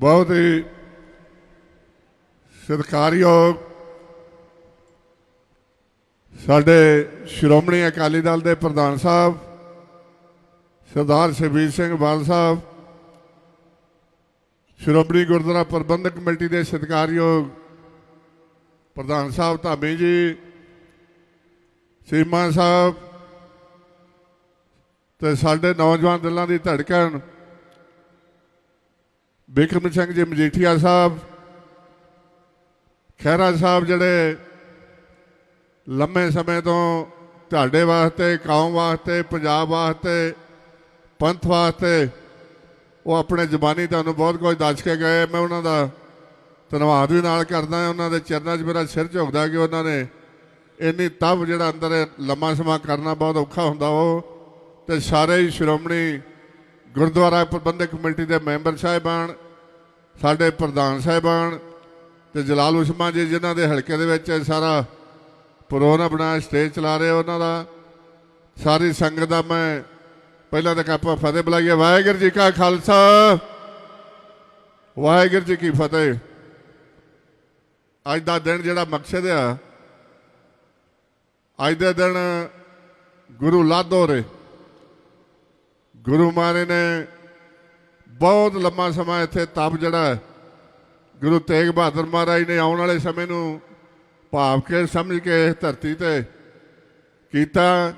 ਬਹੁਤ ਹੀ ਸਤਿਕਾਰਯੋਗ ਸਾਡੇ ਸ਼੍ਰੋਮਣੀ ਅਕਾਲੀ ਦਲ ਦੇ ਪ੍ਰਧਾਨ ਸਾਹਿਬ, ਸਰਦਾਰ ਸ਼ਬੀਰ ਸਿੰਘ ਬਾਲ ਸਾਹਿਬ, ਸ਼੍ਰੋਮਣੀ ਗੁਰਦੁਆਰਾ ਪ੍ਰਬੰਧਕ ਕਮੇਟੀ ਦੇ ਸਤਿਕਾਰਯੋਗ ਪ੍ਰਧਾਨ ਸਾਹਿਬ ਧਾਮੀ ਜੀ, ਸੀਮਾ ਸਾਹਿਬ ਤੇ ਸਾਡੇ ਨੌਜਵਾਨ ਦਿਲਾਂ ਦੀ ਧੜਕਣ ਬਿਕਰਮ ਸਿੰਘ ਜੀ, ਮਜੀਠੀਆ ਸਾਹਿਬ ਖਹਿਰਾ ਸਾਹਿਬ ਜਿਹੜੇ ਲੰਮੇ ਸਮੇਂ ਤੋਂ ਤੁਹਾਡੇ ਵਾਸਤੇ ਕੌਮ ਵਾਸਤੇ, ਪੰਜਾਬ ਵਾਸਤੇ, ਪੰਥ ਵਾਸਤੇ ਉਹ ਆਪਣੇ ਜ਼ਬਾਨੀ ਤੁਹਾਨੂੰ ਬਹੁਤ ਕੁਝ ਦੱਸ ਕੇ ਗਏ। ਮੈਂ ਉਹਨਾਂ ਦਾ ਧੰਨਵਾਦ ਵੀ ਨਾਲ ਕਰਦਾ ਉਹਨਾਂ ਦੇ ਚਰਨਾਂ 'ਚ ਮੇਰਾ ਸਿਰ ਝੁਕਦਾ ਕਿ ਉਹਨਾਂ ਨੇ ਇੰਨੀ ਤਪ ਜਿਹੜਾ ਅੰਦਰ ਲੰਮਾ ਸਮਾਂ ਕਰਨਾ ਬਹੁਤ ਔਖਾ ਹੁੰਦਾ ਉਹ। ਤੇ ਸਾਰੇ ਹੀ ਸ਼੍ਰੋਮਣੀ ਗੁਰਦੁਆਰਾ ਪ੍ਰਬੰਧਕ ਕਮੇਟੀ ਦੇ ਮੈਂਬਰ ਸਾਹਿਬਾਨ ਸਾਡੇ ਪ੍ਰਧਾਨ ਸਾਹਿਬਾਨ ਤੇ ਜਲਾਲ ਉਸਮਾ ਜੀ ਜਿਨ੍ਹਾਂ ਦੇ ਹਲਕੇ ਦੇ ਵਿੱਚ ਸਾਰਾ ਪ੍ਰੋਗਰਾਮ ਬਣਾ ਸਟੇਜ ਚਲਾ ਰਹੇ ਉਹਨਾਂ ਦਾ। ਸਾਰੀ ਸੰਗਤ ਦਾ ਮੈਂ ਪਹਿਲਾਂ ਤੱਕ ਆਪਾਂ ਫਤਿਹ ਬੁਲਾਈਏ। ਵਾਹਿਗੁਰੂ ਜੀ ਕਾ ਖਾਲਸਾ। ਵਾਹਿਗੁਰੂ ਜੀ ਕੀ ਫਤਿਹ। ਅੱਜ ਦਾ ਦਿਨ ਜਿਹੜਾ ਮਕਸਦ ਆ, ਅੱਜ ਦੇ ਦਿਨ ਗੁਰੂ ਲਾਧੋ ਰੇ। ਗੁਰੂ ਮਹਾਰਾਜ ਨੇ ਬਹੁਤ ਲੰਮਾ ਸਮਾਂ ਇੱਥੇ ਤਪ ਜਿਹੜਾ ਗੁਰੂ ਤੇਗ ਬਹਾਦਰ ਮਹਾਰਾਜ ਨੇ ਆਉਣ ਵਾਲੇ ਸਮੇਂ ਨੂੰ ਭਾਵ ਕੇ ਸਮਝ ਕੇ ਇਸ ਧਰਤੀ ਤੇ ਕੀਤਾ।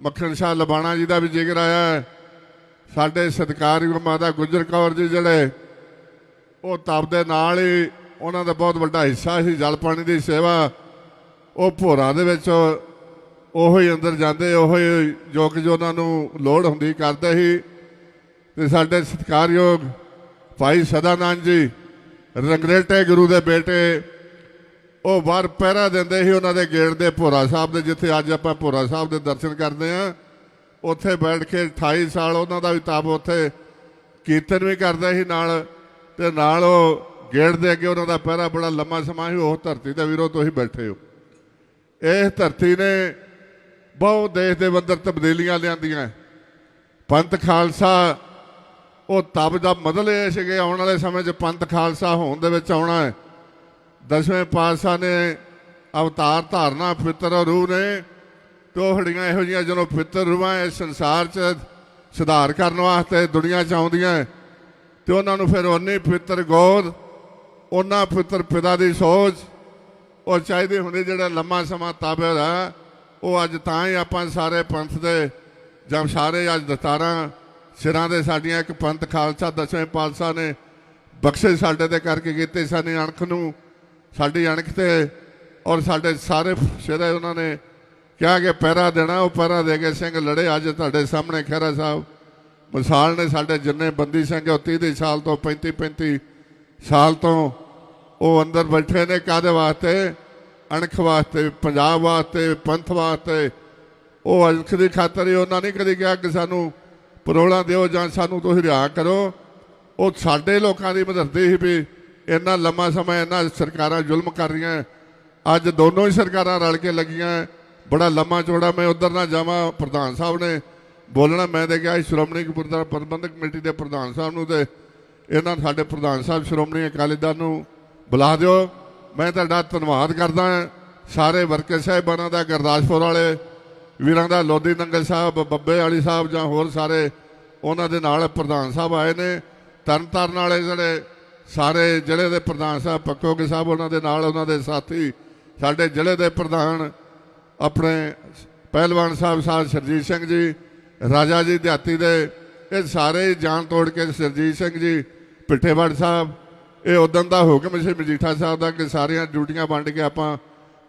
ਮੱਖਣ ਸ਼ਾਹ ਲਬਾਣਾ ਜੀ ਦਾ ਵੀ ਜ਼ਿਕਰ ਆਇਆ ਹੈ। ਸਾਡੇ ਸਤਿਕਾਰਯੋਗ ਮਾਤਾ ਗੁਜਰ ਕੌਰ ਜੀ ਜਿਹੜੇ, ਉਹ ਤਪ ਦੇ ਨਾਲ ਹੀ ਉਹਨਾਂ ਦਾ ਬਹੁਤ ਵੱਡਾ ਹਿੱਸਾ ਸੀ, ਜਲ ਪਾਣੀ ਦੀ ਸੇਵਾ। ਉਹ ਭੋਰਾ ਦੇ ਵਿੱਚ ਉਹੋ ਹੀ ਅੰਦਰ ਜਾਂਦੇ, ਉਹੋ ਹੀ ਜੋ ਕਿ ਜੋ ਉਹਨਾਂ ਨੂੰ ਲੋੜ ਹੁੰਦੀ ਕਰਦੇ ਸੀ। ਤੇ ਸਾਡੇ ਸਤਿਕਾਰਯੋਗ ਭਾਈ ਸਦਾਨੰਦ ਜੀ, ਰੰਗਰੇਟੇ ਗੁਰੂ ਦੇ ਬੇਟੇ, ਉਹ ਬਾਹਰ ਪਹਿਰਾ ਦਿੰਦੇ ਸੀ ਉਹਨਾਂ ਦੇ ਗੇਟ ਦੇ ਭੋਰਾ ਸਾਹਿਬ ਦੇ, ਜਿੱਥੇ ਅੱਜ ਆਪਾਂ ਭੋਰਾ ਸਾਹਿਬ ਦੇ ਦਰਸ਼ਨ ਕਰਦੇ ਆਂ ਉੱਥੇ ਬੈਠ ਕੇ 28 ਸਾਲ ਉਹਨਾਂ ਦਾ ਵੀ ਤਾਬ ਉੱਥੇ ਕੀਰਤਨ ਵੀ ਕਰਦਾ ਸੀ ਨਾਲ, ਤੇ ਨਾਲ ਉਹ ਗੇਟ ਦੇ ਅੱਗੇ ਉਹਨਾਂ ਦਾ ਪਹਿਰਾ ਬੜਾ ਲੰਮਾ ਸਮਾਂ ਸੀ, ਉਹ ਧਰਤੀ ਦੇ ਵੀਰੋ ਤੁਸੀਂ ਬੈਠੇ ਹੋ। ਇਹ ਧਰਤੀ ਨੇ ਬਹੁਤ ਦੇਸ਼ ਦੇ ਅੰਦਰ ਤਬਦੀਲੀਆਂ ਲਿਆਂਦੀਆਂ। ਪੰਥ ਖਾਲਸਾ ਉਹ ਤਬ ਦਾ ਮਤਲਬ ਇਹ ਸੀਗੇ ਆਉਣ ਵਾਲੇ ਸਮੇਂ 'ਚ ਪੰਥ ਖਾਲਸਾ ਹੋਣ ਦੇ ਵਿੱਚ ਆਉਣਾ ਹੈ। ਦਸਵੇਂ ਪਾਤਸ਼ਾਹ ਨੇ ਅਵਤਾਰ ਧਾਰਨਾ ਫਿੱਤਰ ਰੂਹ ਨੇ, ਤੋਹੜੀਆਂ ਇਹੋ ਜਿਹੀਆਂ ਜਦੋਂ ਫਿੱਤਰ ਰੂਹਾਂ ਇਸ ਸੰਸਾਰ 'ਚ ਸੁਧਾਰ ਕਰਨ ਵਾਸਤੇ ਦੁਨੀਆ 'ਚ ਆਉਂਦੀਆਂ ਤੇ ਉਹਨਾਂ ਨੂੰ ਫਿਰ ਉਨੀ ਫਿੱਤਰ ਗੋਦ ਉਹਨਾਂ ਫਿੱਤਰ ਪਿਤਾ ਦੀ ਸੋਚ, ਉਹ ਚਾਹੀਦੇ ਹੁੰਦੇ ਜਿਹੜਾ ਲੰਮਾ ਸਮਾਂ ਤਾਬੇ ਦਾ ਉਹ ਅੱਜ ਤਾਂ ਹੀ ਆਪਾਂ ਸਾਰੇ ਪੰਥ ਦੇ ਜਾਂ ਸਾਰੇ ਅੱਜ ਦਸਤਾਰਾਂ ਸਿਰਾਂ ਦੇ ਸਾਡੀਆਂ ਇੱਕ ਪੰਥ ਖਾਲਸਾ, ਦਸਵੇਂ ਪਾਤਸ਼ਾਹ ਨੇ ਬਖਸ਼ੇ ਸਾਡੇ ਤੇ ਕਰਕੇ ਕੀਤੇ ਸਾਡੀ ਅਣਖ ਨੂੰ, ਸਾਡੀ ਅਣਖ ਤੇ ਔਰ ਸਾਡੇ ਸਾਰੇ ਸਿਰੇ ਉਹਨਾਂ ਨੇ ਕਿਹਾ ਕਿ ਪਹਿਰਾ ਦੇਣਾ, ਉਹ ਪਹਿਰਾ ਦੇ ਕੇ ਸਿੰਘ ਲੜੇ ਅੱਜ ਤੁਹਾਡੇ ਸਾਹਮਣੇ ਖਹਿਰਾ ਸਾਹਿਬ। ਮਿਸਾਲ ਨੇ ਸਾਡੇ ਜਿੰਨੇ ਬੰਦੀ ਸਿੰਘ ਉਹ 30 ਦੇ ਸਾਲ ਤੋਂ 35 35 ਸਾਲ ਤੋਂ ਉਹ ਅੰਦਰ ਬੈਠੇ ਨੇ ਕਾਦੇ ਵਾਸਤੇ? ਅਣਖ ਵਾਸਤੇ, ਪੰਜਾਬ ਵਾਸਤੇ, ਪੰਥ ਵਾਸਤੇ। ਉਹ ਅਣਖ ਦੀ ਖਾਤਰ ਹੀ ਉਹਨਾਂ ਨੇ ਕਦੇ ਕਿਹਾ ਕਿ ਸਾਨੂੰ ਪਰੋਲਾ ਦਿਓ ਜਾਂ ਸਾਨੂੰ ਤੁਸੀਂ ਰਿਹਾ ਕਰੋ। ਉਹ ਸਾਡੇ ਲੋਕਾਂ ਦੀ ਮਦਰਦੀ ਸੀ ਵੀ ਇੰਨਾ ਲੰਮਾ ਸਮਾਂ ਇਹਨਾਂ ਸਰਕਾਰਾਂ ਜ਼ੁਲਮ ਕਰ ਰਹੀਆਂ ਅੱਜ ਦੋਨੋਂ ਹੀ ਸਰਕਾਰਾਂ ਰਲ ਕੇ ਲੱਗੀਆਂ ਬੜਾ ਲੰਮਾ ਚੌੜਾ ਮੈਂ ਉਧਰ ਨਾ ਜਾਵਾਂ, ਪ੍ਰਧਾਨ ਸਾਹਿਬ ਨੇ ਬੋਲਣਾ। ਮੈਂ ਤੇ ਕਿਹਾ ਸ਼੍ਰੋਮਣੀ ਗੁਰਦੁਆਰਾ ਪ੍ਰਬੰਧਕ ਕਮੇਟੀ ਦੇ ਪ੍ਰਧਾਨ ਸਾਹਿਬ ਨੂੰ ਤੇ ਇਹਨਾਂ ਸਾਡੇ ਪ੍ਰਧਾਨ ਸਾਹਿਬ, ਸ਼੍ਰੋਮਣੀ ਅਕਾਲੀ ਦਲ ਨੂੰ ਬੁਲਾ ਦਿਓ। ਮੈਂ ਤੁਹਾਡਾ ਧੰਨਵਾਦ ਕਰਦਾ ਸਾਰੇ ਵਰਕਰ ਸਾਹਿਬਾਨਾਂ ਦਾ, ਗੁਰਦਾਸਪੁਰ ਵਾਲੇ ਵੀਰਾਂ ਦਾ ਲੋਧੀ ਨੰਗਲ ਸਾਹਿਬ, ਬੱਬੇ ਵਾਲੀ ਸਾਹਿਬ ਜਾਂ ਹੋਰ ਸਾਰੇ ਉਹਨਾਂ ਦੇ ਨਾਲ ਪ੍ਰਧਾਨ ਸਾਹਿਬ ਆਏ ਨੇ। ਤਰਨਤਾਰਨ ਵਾਲੇ ਜਿਹੜੇ ਸਾਰੇ ਜ਼ਿਲ੍ਹੇ ਦੇ ਪ੍ਰਧਾਨ ਸਾਹਿਬ, ਪੱਕੋਗੇ ਸਾਹਿਬ ਉਹਨਾਂ ਦੇ ਨਾਲ ਉਹਨਾਂ ਦੇ ਸਾਥੀ, ਸਾਡੇ ਜ਼ਿਲ੍ਹੇ ਦੇ ਪ੍ਰਧਾਨ ਆਪਣੇ ਪਹਿਲਵਾਨ ਸਾਹਿਬ ਸਾਹਿਬ ਸਰਜੀਤ ਸਿੰਘ ਜੀ, ਰਾਜਾ ਜੀ ਦਿਹਾਤੀ ਦੇ, ਇਹ ਸਾਰੇ ਹੀ ਜਾਨ ਤੋੜ ਕੇ ਸਰਜੀਤ ਸਿੰਘ ਜੀ, ਪਿੱਠੇਵੜ ਸਾਹਿਬ, ਇਹ ਉਦੋਂ ਦਾ ਹੁਕਮ ਸੀ ਮਜੀਠਾ ਸਾਹਿਬ ਦਾ ਕਿ ਸਾਰੀਆਂ ਡਿਊਟੀਆਂ ਵੰਡ ਕੇ ਆਪਾਂ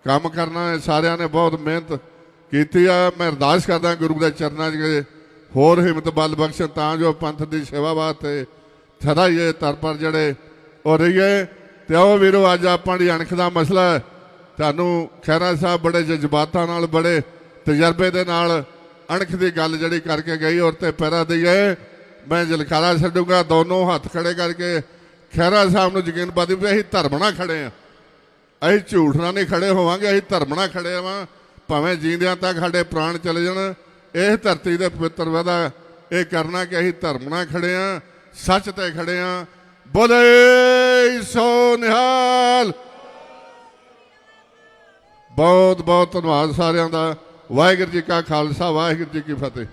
ਕੰਮ ਕਰਨਾ ਹੈ। ਸਾਰਿਆਂ ਨੇ ਬਹੁਤ ਮਿਹਨਤ ਕੀਤੀ ਆ, ਮੈਂ ਅਰਦਾਸ ਕਰਦਾ ਗੁਰੂ ਦੇ ਚਰਨਾਂ 'ਚ ਹੋਰ ਹਿੰਮਤ ਬਲ ਬਖਸ਼ਣ, ਤਾਂ ਜੋ ਪੰਥ ਦੀ ਸੇਵਾ ਵਾਸਤੇ ਸਦਾ ਹੀ ਇਹ ਤਰਪਰ ਜਿਹੜੇ ਹੋ ਰਹੀਏ। ਤੇ ਉਹ ਵੀਰੋ, ਅੱਜ ਆਪਾਂ ਦੀ ਅਣਖ ਦਾ ਮਸਲਾ ਤੁਹਾਨੂੰ ਖੈਰਾ ਸਾਹਿਬ ਬੜੇ ਜਜ਼ਬਾਤਾਂ ਨਾਲ, ਬੜੇ ਤਜਰਬੇ ਦੇ ਨਾਲ ਅਣਖ ਦੀ ਗੱਲ ਜਿਹੜੀ ਕਰਕੇ ਗਈ ਔਰ ਤੇ ਪੈਰਾ ਦਈਏ। ਮੈਂ ਜਲਕਾਰਾ ਛੱਡੂਗਾ, ਦੋਨੋਂ ਹੱਥ ਖੜੇ ਕਰਕੇ ਖੈਰਾ ਸਾਹਿਬ ਨੂੰ ਯਕੀਨ ਪਾਦੀ ਵੀ ਅਸੀਂ ਧਰਮ ਨਾਲ ਖੜੇ ਆ ਅਸੀਂ ਝੂਠ ਨਾਲ ਨਹੀਂ ਖੜੇ ਹੋਵਾਂਗੇ, ਅਸੀਂ ਧਰਮ ਨਾਲ ਖੜੇ ਆਵਾਂ ਭਾਵੇਂ ਜਿੰਦਿਆਂ ਤੱਕ ਸਾਡੇ ਪ੍ਰਾਣ ਚਲੇ ਜਾਣ, ਇਹ ਧਰਤੀ ਦੇ ਪਵਿੱਤਰ ਵਾਦਾ ਇਹ ਕਰਨਾ ਕਿ ਅਸੀਂ ਧਰਮ ਨਾਲ ਖੜੇ ਆ, ਸੱਚ ਤੇ ਖੜੇ ਆ। ਬੋਲੇ, ਸੋ ਨਿਹਾਲ। ਬਹੁਤ ਬਹੁਤ ਧੰਨਵਾਦ ਸਾਰਿਆਂ ਦਾ। ਵਾਹਿਗੁਰੂ ਜੀ ਕਾ ਖਾਲਸਾ, ਵਾਹਿਗੁਰੂ ਜੀ ਕੀ ਫਤਿਹ।